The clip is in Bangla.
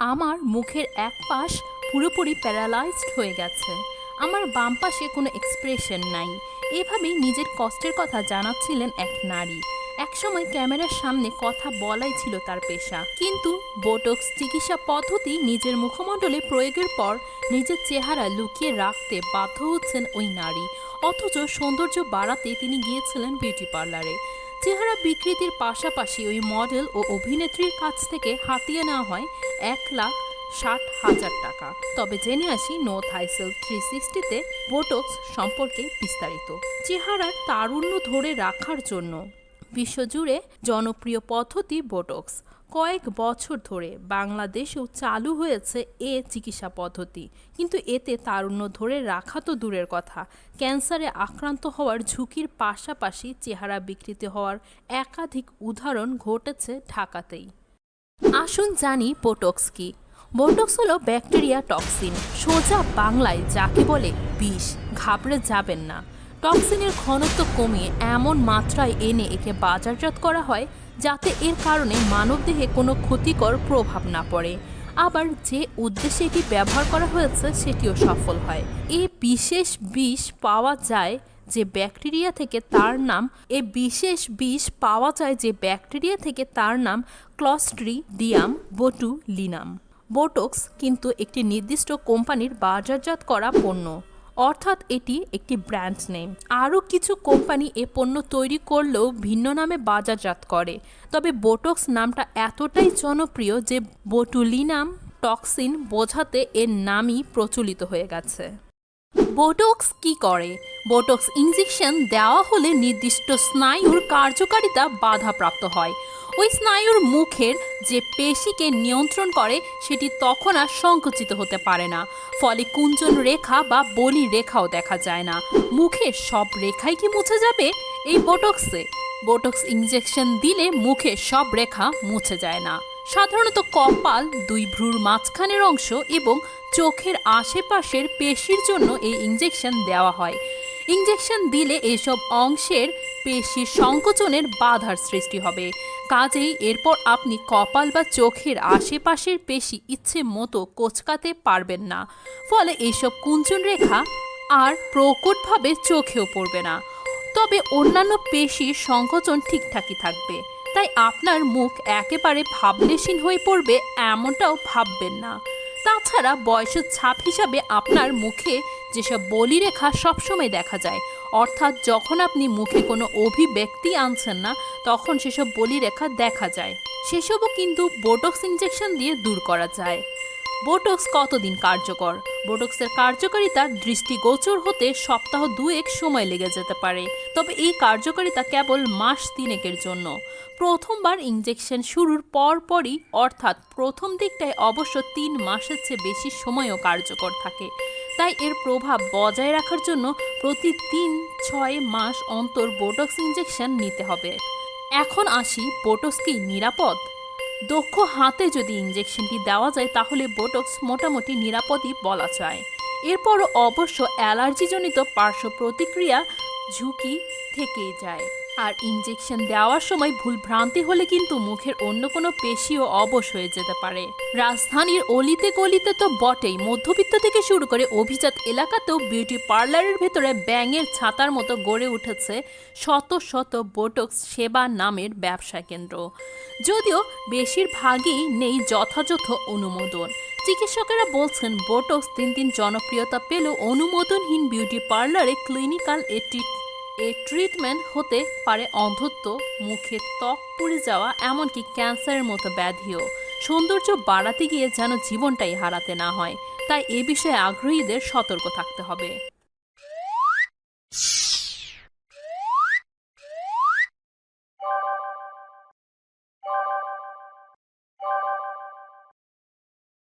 আমার মুখের এক পাশ পুরোপুরি প্যারালাইজড হয়ে গেছে। আমার বাম পাশে কোনো এক্সপ্রেশন নাই। এভাবেই নিজের কষ্টের কথা জানাচ্ছিলেন এক নারী। একসময় ক্যামেরার সামনে কথা বলাই ছিল তার পেশা। কিন্তু বোটক্স চিকিৎসা পদ্ধতি নিজের মুখমণ্ডলে প্রয়োগের পর নিজের চেহারা লুকিয়ে রাখতে বাধ্য হচ্ছেন ওই নারী। অথচ সৌন্দর্য বাড়াতে তিনি গিয়েছিলেন বিউটি পার্লারে। চেহারা বিকৃতির পাশাপাশি ওই মডেল ও অভিনেত্রীর কাছ থেকে হাতিয়ে নেওয়া হয় এক লাখ ষাট হাজার টাকা। তবে জেনে আসি নো থাইসেল থ্রি সিক্সটিতে বোটক্স সম্পর্কে বিস্তারিত। চেহারার তারুণ্য ধরে রাখার জন্য। বিশ্বজুড়ে জনপ্রিয় পদ্ধতি বোটক্স। কয়েক বছর ধরে বাংলাদেশেও চালু হয়েছে এ চিকিৎসা পদ্ধতি। কিন্তু এতে তারুণ্য ধরে রাখা তো দূরের কথা। ক্যান্সারে আক্রান্ত হওয়ার ঝুঁকির পাশাপাশি চেহারা বিকৃতি হওয়ার একাধিক উদাহরণ ঘটেছে ঢাকাতেই। আসুন জানি বোটক্স কি। বোটক্স হলো ব্যাকটেরিয়া টক্সিন। সোজা বাংলায় যাকে বলে বিষ। ঘাবড়ে যাবেন না। টক্সিনের ঘনত্ব কমিয়ে এমন মাত্রায় এনে একে বাজারজাত করা হয় যাতে এর কারণে মানবদেহে কোনো ক্ষতিকর প্রভাব না পড়ে। আবার যে উদ্দেশ্যে এটি ব্যবহার করা হয়েছে সেটিও সফল হয়। এই বিশেষ বিষ পাওয়া যায় যে ব্যাকটেরিয়া থেকে তার নাম, এ বিশেষ বিষ পাওয়া যায় যে ব্যাকটেরিয়া থেকে তার নাম ক্লস্ট্রিডিয়াম বোটুলিনাম। বোটক্স কিন্তু একটি নির্দিষ্ট কোম্পানির বাজারজাত করা পণ্য। অর্থাৎ এটি একটি ব্র্যান্ড নেম আরও কিছু কোম্পানি এ পণ্য তৈরি করলেও ভিন্ন নামে বাজারজাত করে। তবে বোটক্স নামটা এতটাই জনপ্রিয় যে বোটুলিনাম টক্সিন বোঝাতে এর নামই প্রচলিত হয়ে গেছে। বোটক্স কি করে? বোটক্স ইঞ্জেকশন দেওয়া হলে নির্দিষ্ট স্নায়ুর কার্যকারিতা বাধাপ্রাপ্ত হয়। ওই স্নায়ুর মুখের যে পেশিকে নিয়ন্ত্রণ করে, সেটি তখন আর সংকুচিত হতে পারে না। ফলে কুঞ্চন রেখা বা বলি রেখাও দেখা যায় না। মুখের সব রেখাই কি মুছে যাবে? এই বোটক্সে। বোটক্স ইঞ্জেকশন দিলে মুখে সব রেখা মুছে যায় না। সাধারণত কপাল, দুই ভ্রুর মাঝখানের অংশ এবং চোখের আশেপাশের পেশির জন্য এই ইঞ্জেকশন দেওয়া হয়। ইঞ্জেকশন দিলে এসব অংশের পেশির সংকোচনের বাধার সৃষ্টি হবে। কাজেই এরপর আপনি কপাল বা চোখের আশেপাশের পেশি ইচ্ছে মতো কোচকাতে পারবেন না। ফলে এইসব কুঞ্চন রেখা আর প্রকটভাবে চোখেও পড়বে না। তবে অন্যান্য পেশির সংকোচন ঠিকঠাকই থাকবে। তাই আপনার মুখ একেবারে ভাবলেশীন হয়ে পড়বে এমনটাও ভাববেন না। তাছাড়া বয়সের ছাপ হিসাবে আপনার মুখে যেসব বলিরেখা সবসময় দেখা যায়, অর্থাৎ যখন আপনি মুখে কোনো অভিব্যক্তি আনছেন না, তখন সেসব বলিরেখা দেখা যায়। সেসবও কিন্তু বোটক্স ইঞ্জেকশন দিয়ে দূর করা যায়। বোটক্স কতদিন কার্যকর? বোটক্সের কার্যকারিতা দৃষ্টিগোচর হতে সপ্তাহ দুয়েক সময় লেগে যেতে পারে। তবে এই কার্যকারিতা কেবল মাস তিনেকের জন্য। প্রথমবার ইঞ্জেকশন শুরুর পরপরই, অর্থাৎ প্রথম দিকটায় অবশ্য তিন মাসের চেয়ে বেশি সময়ও কার্যকর থাকে। তাই এর প্রভাব বজায় রাখার জন্য প্রতি তিন, ছয় মাস অন্তর বোটক্স ইঞ্জেকশন নিতে হবে। এখন আসি বোটক্স কি নিরাপদ? দক্ষ হাতে যদি ইঞ্জেকশনটি দেওয়া যায় তাহলে বোটক্স মোটামুটি নিরাপদই বলা যায়। এরপরও অবশ্য অ্যালার্জিজনিত পার্শ্ব প্রতিক্রিয়া ঝুঁকি থেকেই যায়। আর ইঞ্জেকশন দেওয়ার সময় ভুল ভ্রান্তি হলে কিন্তু মুখের অন্য কোনো পেশিও অবশ হয়ে যেতে পারে। রাজধানীর অলিতে গলিতে তো বটেই। মধ্যবিত্ত থেকে শুরু করে অভিজাত এলাকাতেও বিউটি পার্লারের ভেতরে ব্যাঙের ছাতার মতো গড়ে উঠেছে শত শত বোটক্স সেবা নামের ব্যবসা কেন্দ্র। যদিও বেশিরভাগই নেই যথাযথ অনুমোদন। চিকিৎসকেরা বলছেন, বোটক্স দিন দিন জনপ্রিয়তা পেলেও অনুমোদনহীন বিউটি পার্লারে ক্লিনিক্যাল এটি এ ট্রিটমেন্ট হতে পারে অন্ধত্ব, মুখে ত্বক পুড়ে যাওয়া, এমনকি ক্যান্সারের মতো ব্যাধিও। সৌন্দর্য বাড়াতে গিয়ে যেন জীবনটাই হারাতে না হয়। তাই এ বিষয়ে আগ্রহীদের সতর্ক থাকতে হবে।